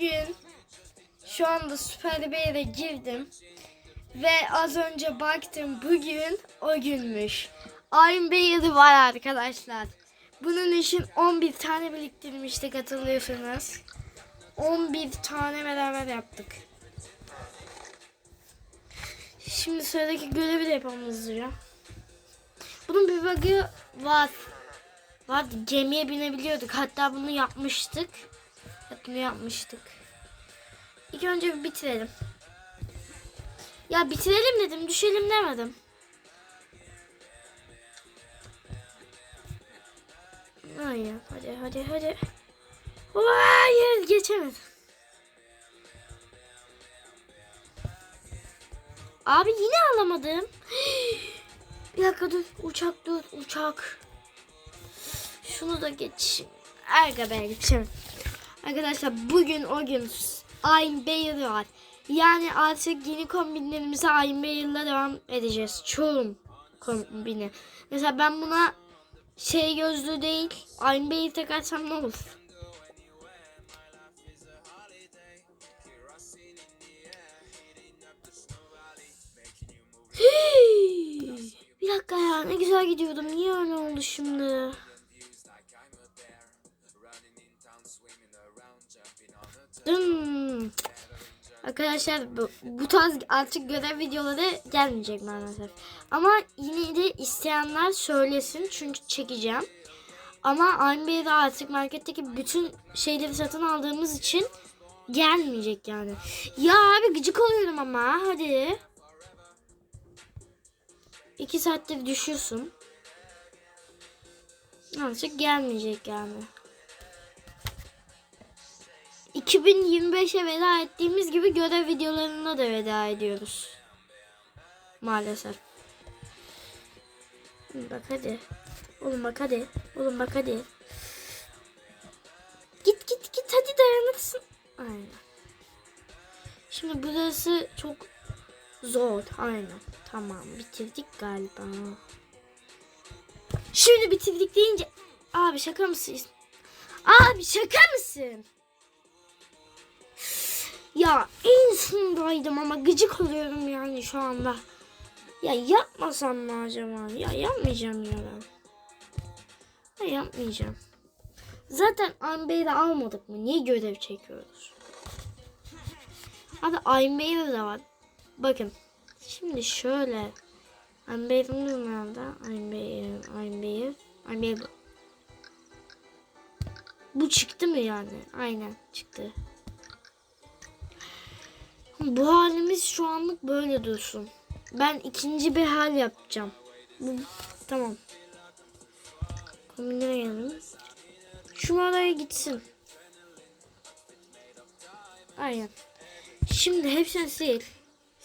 bugün şu anda Süper Bey'e girdim. Ve az önce baktım bugün o günmüş. Iron Bey'i var arkadaşlar. Bunun için 11 tane biriktirmiştik hatırlıyorsunuz. 11 tane beraber yaptık. Şimdi sıradaki görevi de yapalım hızlıca. Bunun bir bug'ı var. Var gemiye binebiliyorduk. Hatta bunu yapmıştık. Bunu yapmıştık. İlk önce bir bitirelim. Ya bitirelim dedim, düşelim demedim. Aynen, hadi hadi hadi. Hayır, geçemedim. Abi yine alamadım. Bir dakika dur, uçak dur, uçak. Şunu da geç. Arka ben geçelim. Arkadaşlar bugün o gün Ayn Beyer var. Yani artık yeni kombinlerimize Ayn Beyer'la devam edeceğiz. Çoğum kombini. Mesela ben buna şey gözlü değil Ayn Beyer takarsam ne olur? Bir dakika ya ne güzel gidiyordum. Niye öyle oldu şimdi? Arkadaşlar bu, bu tarz artık görev videoları gelmeyecek maalesef. Ama yine de isteyenler söylesin çünkü çekeceğim. Ama aynı de artık marketteki bütün şeyleri satın aldığımız için gelmeyecek yani. Ya abi gıcık oluyorum ama hadi. İki saattir düşüyorsun. Artık gelmeyecek yani. 2025'e veda ettiğimiz gibi görev videolarına da veda ediyoruz. Maalesef. Bak hadi. Oğlum bak hadi. Oğlum bak hadi. Git git git hadi dayanırsın. Aynen. Şimdi burası çok zor. Aynen. Tamam bitirdik galiba. Şimdi bitirdik deyince abi şaka mısın? Abi şaka mısın? Ya en sondaydım ama gıcık oluyorum yani şu anda. Ya yapmasam mı acaba? Ya yapmayacağım ya ben. Ya yapmayacağım. Zaten Amber'i almadık mı? Niye görev çekiyoruz? Hadi Amber de var. Bakın. Şimdi şöyle. Amber'in nerede? Amber, Amber, Amber. Bu çıktı mı yani? Aynen çıktı. Bu halimiz şu anlık böyle dursun. Ben ikinci bir hal yapacağım. Bu, tamam. Gelelim. Şu oraya gitsin. Aynen. Şimdi hepsini sil.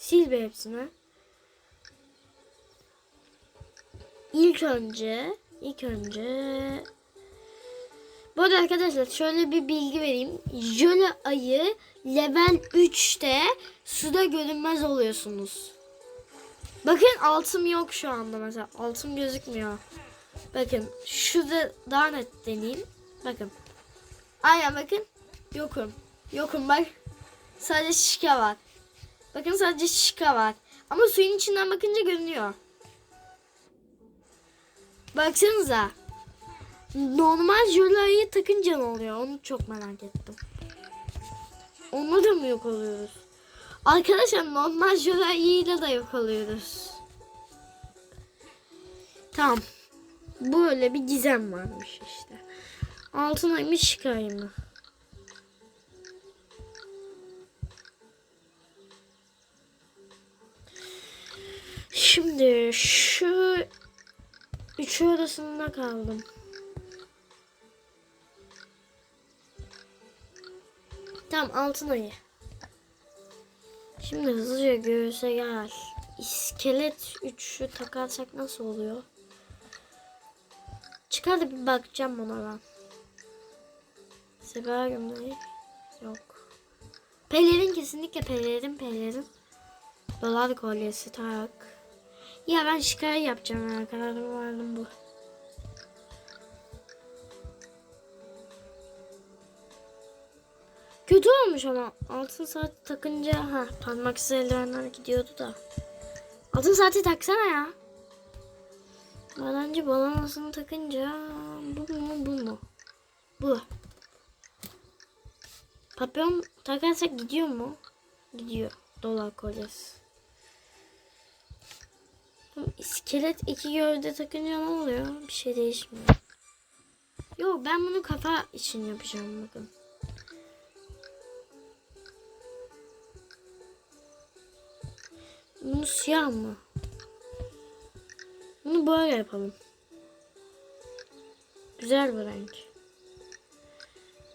Sil be hepsini. İlk önce, ilk önce bu arada arkadaşlar şöyle bir bilgi vereyim. Jöle ayı level 3'te suda görünmez oluyorsunuz. Bakın altım yok şu anda mesela. Altım gözükmüyor. Bakın şurada daha net deneyeyim. Bakın. Aynen bakın. Yokum. Yokum bak. Sadece şişka var. Bakın sadece şişka var. Ama suyun içinden bakınca görünüyor. Baksanıza. Normal jöleyi takınca ne oluyor? Onu çok merak ettim. Onu da mı yok oluyoruz? Arkadaşlar normal jöleyle de yok oluyoruz. Tamam. Böyle bir gizem varmış işte. Altına mı çıkayım mı? Şimdi şu üçü arasında kaldım. Tamam altın ayı. Şimdi hızlıca göğüse gel. İskelet üçü takarsak nasıl oluyor? Çıkar da bir bakacağım ona ben. Sefer gömleği yok. Pelerin kesinlikle pelerin pelerin. Dolar kolyesi tak. Ya ben şikayet yapacağım ya kararım verdim kötü olmuş ama altın saat takınca ha parmaksız eldivenler gidiyordu da. Altın saati taksana ya. Madenci balamasını takınca bu mu bu mu? Bu. Papyon takarsak gidiyor mu? Gidiyor. Dolar kolyesi. İskelet iki gövde takınca ne oluyor? Bir şey değişmiyor. Yok ben bunu kafa için yapacağım bakın. Bunu siyah mı? Bunu böyle yapalım. Güzel bir renk.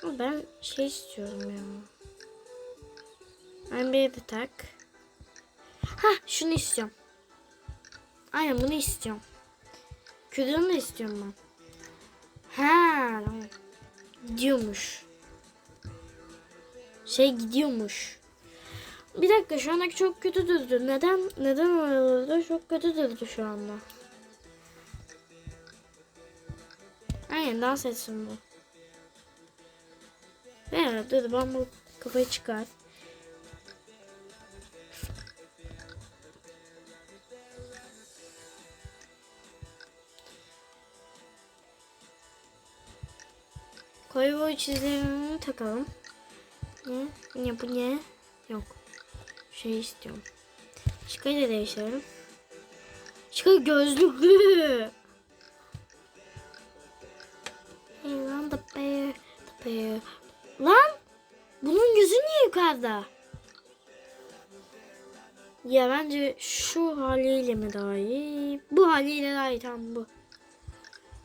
Ama ben şey istiyorum ya. Ben bir de tak. Ha şunu istiyorum. Aynen bunu istiyorum. Kürdanı da istiyorum ben. Ha tamam. Şey gidiyormuş. Bir dakika şu andaki çok kötü durdu. Neden neden öyle Çok kötü durdu şu anda. Aynen dans etsin bu. Evet dur ben bu kafayı çıkar. Koyu boy çizgilerini takalım. Ne? Ne bu ne? Yok. Şey istiyorum. Şıkayı da değiştirelim. Şıkay gözlüklü. Hey lan the bear, the bear. Lan! Bunun yüzü niye yukarıda? Ya bence şu haliyle mi daha iyi? Bu haliyle daha iyi tamam bu.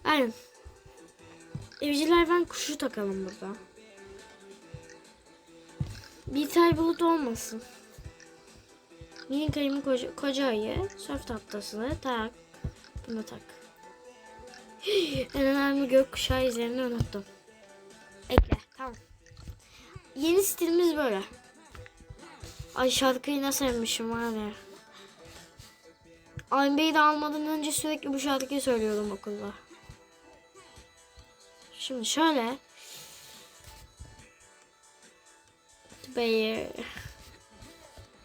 Aynen. Evcil hayvan kuşu takalım burada. Bir tay bulut olmasın. Mini kayımı koca, koca ayı. Surf tahtasını tak. Bunu tak. en önemli gökkuşağı izlerini unuttum. Ekle. Tamam. Yeni stilimiz böyle. Ay şarkıyı nasıl sevmişim var ya. Aynbeyi de almadan önce sürekli bu şarkıyı söylüyordum okulda. Şimdi şöyle. Beyi.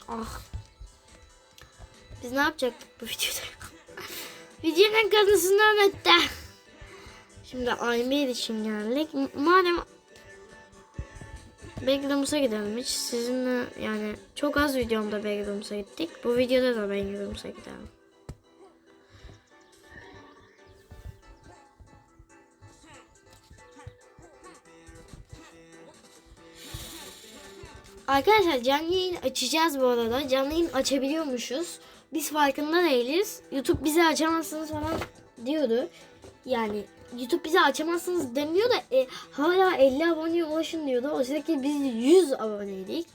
Ah. Biz ne yapacaktık bu videoda? Videonun kanısından ötte. Şimdi Aymir için geldik. Madem Beglams'a gidelim hiç. Sizinle yani çok az videomda Beglams'a gittik. Bu videoda da Beglams'a gidelim. Arkadaşlar canlı yayın açacağız bu arada. Canlı yayın açabiliyormuşuz. Biz farkında değiliz. YouTube bizi açamazsınız falan diyordu. Yani YouTube bizi açamazsınız demiyor da e, hala 50 aboneye ulaşın diyordu. Oysa ki biz 100 aboneydik.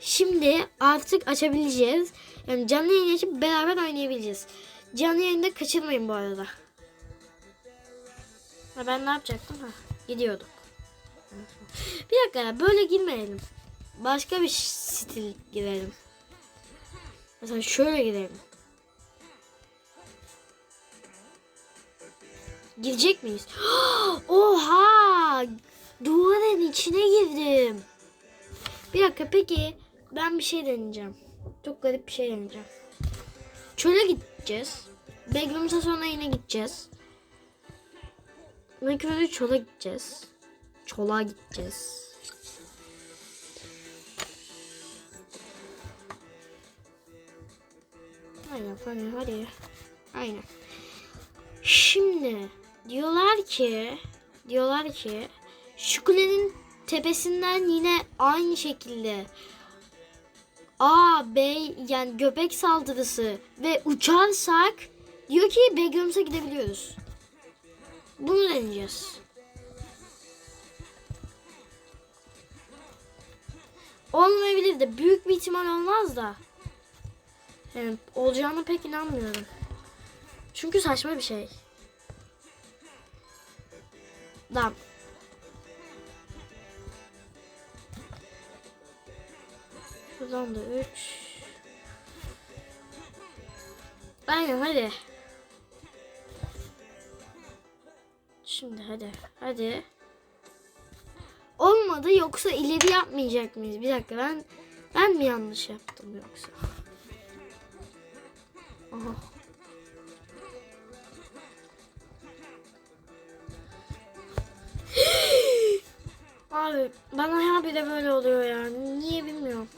Şimdi artık açabileceğiz. Yani canlı yayın açıp beraber oynayabileceğiz. Canlı yayında kaçırmayın bu arada. Ha, ben ne yapacaktım? Ha, gidiyorduk. Bir dakika ya, böyle girmeyelim. Başka bir stil girelim. Mesela şöyle girelim. Girecek miyiz? Oha! Duvarın içine girdim. Bir dakika peki ben bir şey deneyeceğim. Çok garip bir şey deneyeceğim. Çöle gideceğiz. Begrim'se sonra yine gideceğiz. Böyle çola gideceğiz. Çola gideceğiz. Aynen hadi hadi. Aynen. Şimdi diyorlar ki diyorlar ki şu kulenin tepesinden yine aynı şekilde A, B yani göbek saldırısı ve uçarsak diyor ki Begrams'a gidebiliyoruz. Bunu deneyeceğiz. Olmayabilir de büyük bir ihtimal olmaz da. Yani olacağını pek inanmıyorum. Çünkü saçma bir şey. Lan. Şuradan da 3. Aynen hadi. Şimdi hadi. Hadi. Olmadı yoksa ileri yapmayacak mıyız? Bir dakika ben ben mi yanlış yaptım yoksa? Aha. Abi bana ya bir de böyle oluyor yani. Niye bilmiyorum.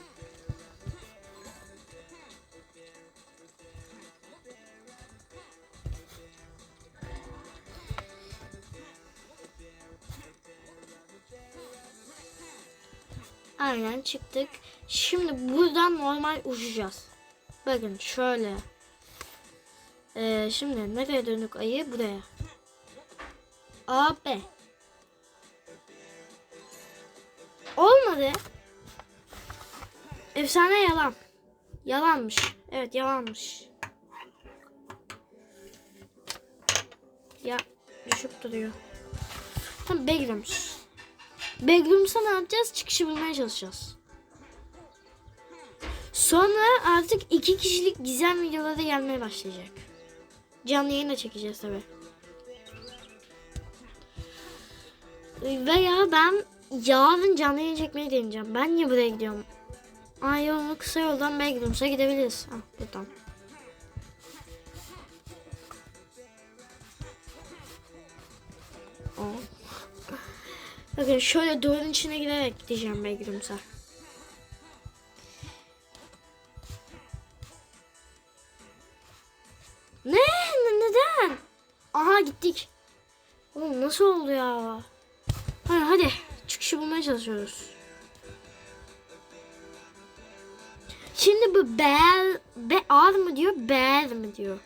Aynen çıktık. Şimdi buradan normal uçacağız. Bakın şöyle. Ee, şimdi nereye dönük ayı? Buraya. A, B. Olmadı. Efsane yalan. Yalanmış. Evet yalanmış. Ya düşüp duruyor. Tamam Begrams. Begrams'a ne yapacağız? Çıkışı bulmaya çalışacağız. Sonra artık iki kişilik gizem videoları gelmeye başlayacak. Canlı yayın da çekeceğiz tabi. Veya ben yarın canlı yayın çekmeyi deneyeceğim. Ben niye buraya gidiyorum? Ay yolunu kısa yoldan Begrams'a gidebiliriz. Ah buradan. Oh. Bakın şöyle duvarın içine girerek gideceğim Begrams'a. Ne? Ne- Neden? Aha gittik. Oğlum nasıl oldu ya? Hadi hadi çıkışı bulmaya çalışıyoruz. Şimdi bu bel, be ar mı diyor, bear mi diyor?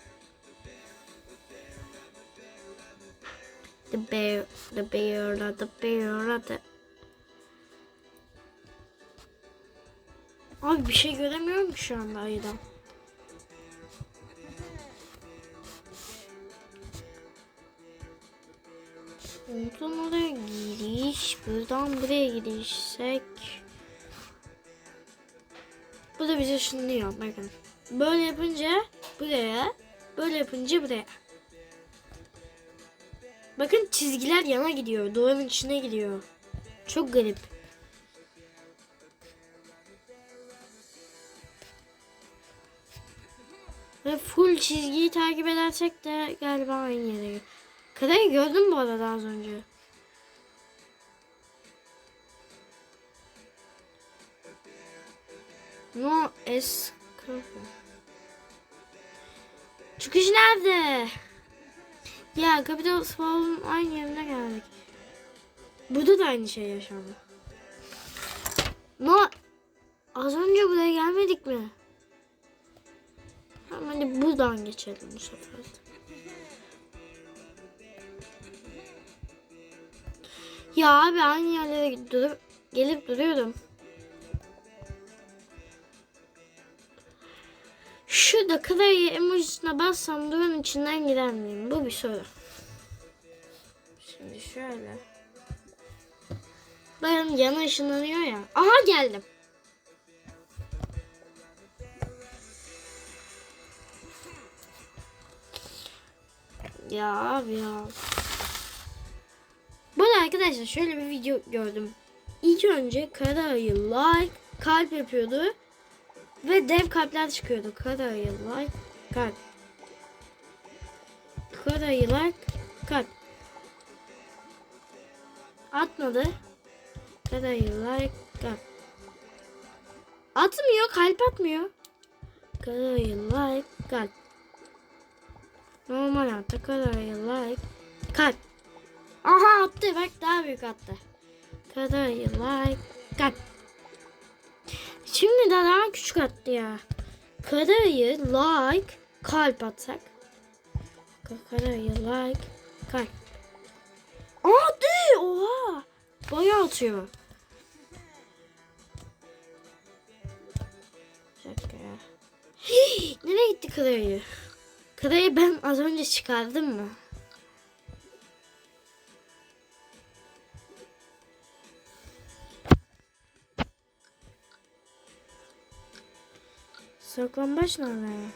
The bear, the bear, the bear, the... Abi bir şey göremiyorum şu anda ayıdan. Buradan oraya giriş, buradan buraya girişsek... Bu da bize ışınlıyor bakın. Böyle yapınca buraya, böyle yapınca buraya. Bakın çizgiler yana gidiyor, duvarın içine gidiyor. Çok garip. Ve full çizgiyi takip edersek de galiba aynı yere. Kadayı gördüm bu arada az önce. No escape. Çıkış nerede? Ya Capital Spawn'un aynı yerine geldik. Burada da aynı şey yaşandı. No az önce buraya gelmedik mi? Tamam hadi buradan geçelim bu sefer. Ya abi aynı yerlere durup gelip duruyorum. Şurada klavye emojisine bassam duvarın içinden gider miyim? Bu bir soru. Şimdi şöyle. Ben yana ışınlanıyor ya. Aha geldim. Ya abi ya. Arkadaşlar şöyle bir video gördüm. İlk önce kara ayı like kalp yapıyordu. Ve dev kalpler çıkıyordu. Kara ayı like kalp. Kara ayı like kalp. Atmadı. Kara ayı like kalp. Atmıyor kalp atmıyor. Kara ayı like kalp. Normal hatta kara ayı like kalp. Aha attı bak daha büyük attı. Kadar like kalp. Şimdi de daha küçük attı ya. Kadayı like kalp atsak. Kadayı like kalp. Attı oha. Bayağı atıyor. Dakika ya. Hii, nereye gitti kadayı? Kadayı ben az önce çıkardım mı? Saklambaç nereye?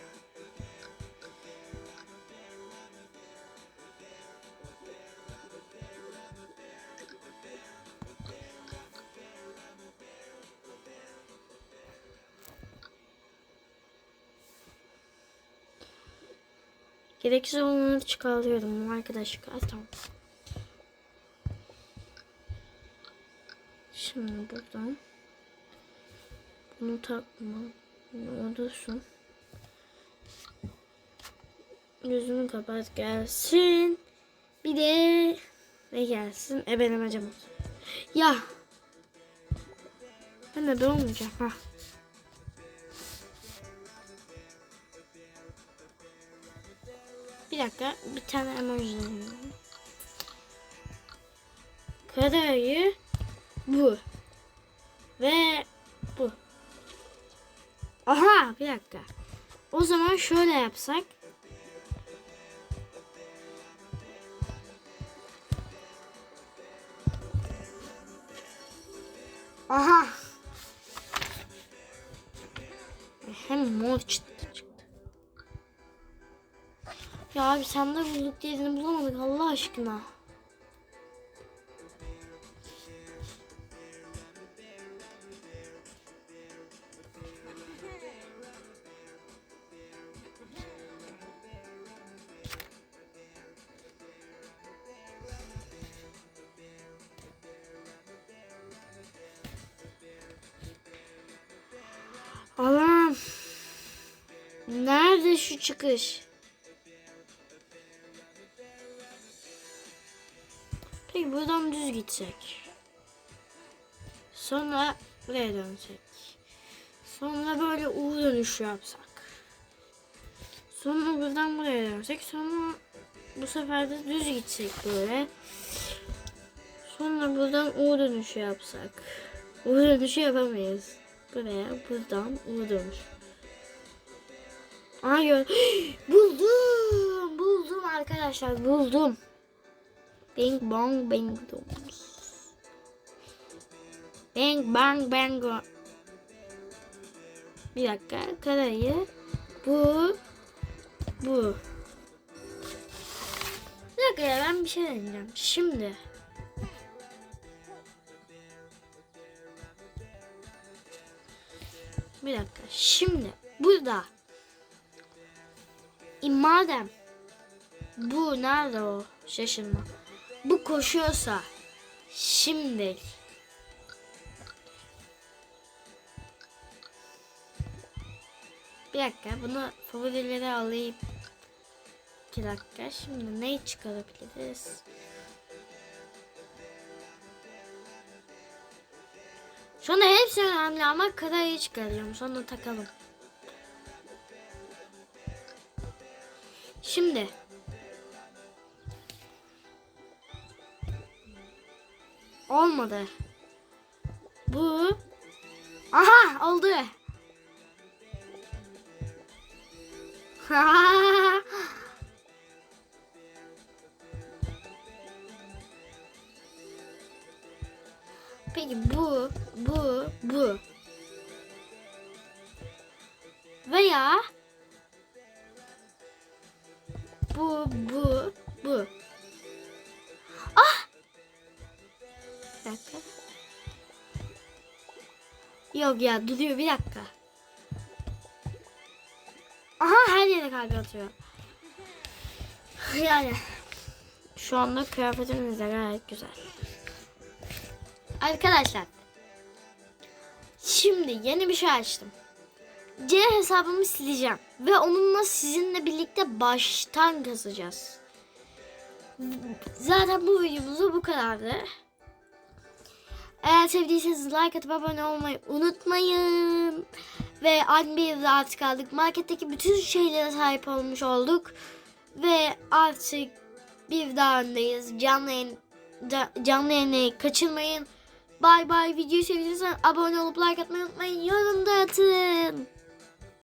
Gereksiz olanları çıkartıyorum arkadaşlar. Tamam. Şimdi buradan bunu takmak o dursun. Gözünü kapat gelsin. Bir de ne gelsin? E benim acım. Ya. Ben de olmayacağım. Ha. Bir dakika. Bir tane emoji. Karayı bu. Ve. Aha bir dakika. O zaman şöyle yapsak. Aha. Hem mor çıktı çıktı. Ya abi sen de bulduk diğerini bulamadık Allah aşkına. Nerede şu çıkış? Peki buradan düz gitsek. Sonra buraya dönsek. Sonra böyle U dönüşü yapsak. Sonra buradan buraya dönsek. Sonra bu sefer de düz gitsek böyle. Sonra buradan U dönüşü yapsak. U dönüşü yapamayız. Buraya buradan U dönüş. Gör. buldum. Buldum arkadaşlar. Buldum. Bing bong bing dong. Bang bang bang. Bir dakika. Karayı bu bu. Bir dakika ya ben bir şey deneyeceğim. Şimdi. Bir dakika. Şimdi burada e, madem bu nerede o şaşırma. Bu koşuyorsa şimdi bir dakika bunu favorilere alayım. İki dakika. Şimdi neyi çıkarabiliriz? Anda hepsi önemli ama karayı çıkarıyorum. Sonra takalım. Şimdi. Olmadı. Bu. Aha oldu. Peki bu, bu, bu. Veya bu, bu, bu. Ah! Bir dakika. Yok ya duruyor bir dakika. Aha her yere kalp atıyor. Yani şu anda kıyafetimiz de gayet güzel. Arkadaşlar. Şimdi yeni bir şey açtım. C hesabımı sileceğim. Ve onunla sizinle birlikte baştan kasacağız. Zaten bu videomuz bu kadardı. Eğer sevdiyseniz like atıp abone olmayı unutmayın. Ve aynı bir yılda artık aldık. Marketteki bütün şeylere sahip olmuş olduk. Ve artık bir daha öndeyiz. Canlı yayın, ca- canlı yayını kaçırmayın. Bay bay. Videoyu sevdiyseniz abone olup like atmayı unutmayın. Yorum da atın.